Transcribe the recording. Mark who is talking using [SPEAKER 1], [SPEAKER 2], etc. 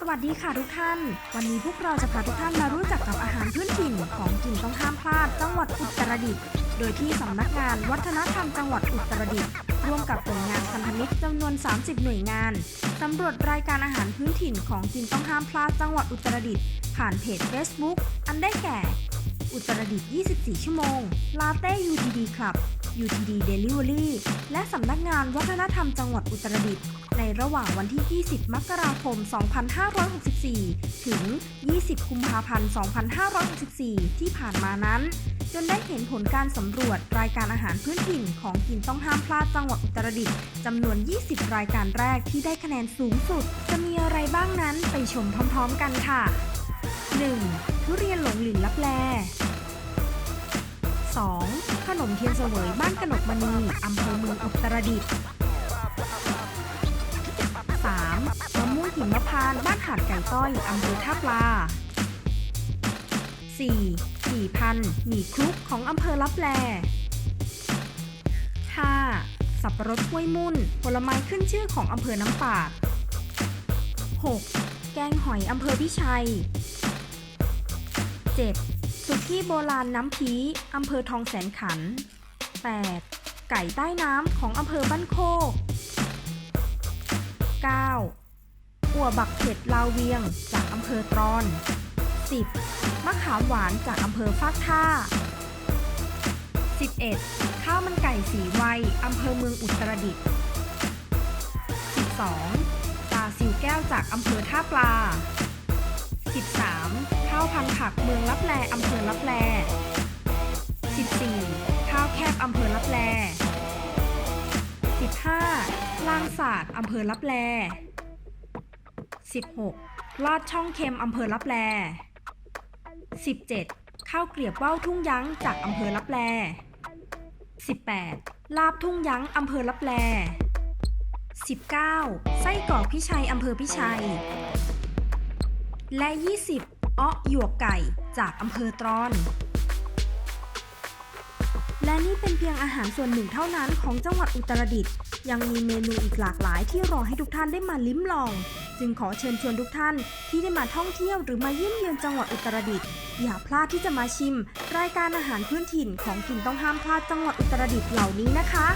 [SPEAKER 1] สวัสดีค่ะทุกท่าน วันนี้พวกเราจะพาทุกท่านมารู้จักกับอาหารพื้นถิ่นของกินต้องห้ามพลาดจังหวัดอุตรดิตถ์ โดยที่สำนักงานวัฒนธรรมจังหวัดอุตรดิตถ์ร่วมกับหน่วยงานพันธมิตรจำนวน 30 หน่วยงานสำรวจรายการอาหารพื้นถิ่นของกินต้องห้ามพลาดจังหวัดอุตรดิตถ์ผ่านเพจ Facebook อันได้แก่ อุตรดิตถ์24 ชั่วโมง ลาเต้ UTD Club UTD Delivery และสำนักงานวัฒนธรรมจังหวัดอุตรดิตถ์ในระหว่างวันที่ 20 มกราคม 2564 ถึง 20 กุมภาพันธ์ 2564 ที่ผ่านมานั้น จนได้เห็นผลการสำรวจรายการอาหารพื้นถิ่นของกินต้องห้ามพลาดจังหวัดอุตรดิตถ์จำนวน 20 รายการแรกที่ได้คะแนนสูงสุด จะมีอะไรบ้างนั้นไปชมพร้อม ๆ กันค่ะ 1. ทุเรียนหลงหลินลับแล 2. ขนมเทียนเสวยบ้านกนกมณีอำเภอเมืองอุตรดิตถ์ 3. มะม่วงหิมพานต์บ้านหาดไก่ต้อยอำเภอท่าปลา 4. หมี่พันหมี่คลุกของอำเภอลับแล 5. สับปะรดห้วยมุ่น ผลไม้ขึ้นชื่อของอำเภอน้ำปาด 6. แกงหอยอำเภอพิชัย 7. สุกี้โบราณน้ำพีอำเภอทองแสนขัน 8. ไก่ใต้น้ำของอำเภอบ้านโคก 9. อั่วบักเผ็ดลาวเวียงจากอำเภอตรอน 10. มะขามหวานจากอำเภอฟากท่า 11. ข้าวมันไก่สีไวยอำเภอเมืองอุตรดิตถ์ 12. ปลาซิวแก้วจากอำเภอท่าปลา พันผักเมืองลับแลอำเภอลับแล 14. ข้าวแคบอำเภอลับแล 15. ลางศาสตร์อำเภอลับแล 16. ลอดช่องเค็มอำเภอลับแล 17. ข้าวเกลียบว่าวทุ่งยั้งจากอำเภอลับแล 18. ลาบทุ่งยั้งอำเภอลับแล 19. ไส้กรอกพิชัยอำเภอพิชัย และ 20 อ้อหยวกไก่จากอำเภอตรอน และนี่เป็นเพียงอาหารส่วนหนึ่งเท่านั้นของจังหวัดอุตรดิตถ์ยังมีเมนูอีกหลากหลายที่รอให้ทุกท่านได้มาลิ้มลอง จึงขอเชิญชวนทุกท่านที่ได้มาท่องเที่ยวหรือมาเยี่ยมเยือนจังหวัดอุตรดิตถ์อย่าพลาดที่จะมาชิม รายการอาหารพื้นถิ่นของกินต้องห้ามพลาดจังหวัดอุตรดิตถ์เหล่านี้นะคะ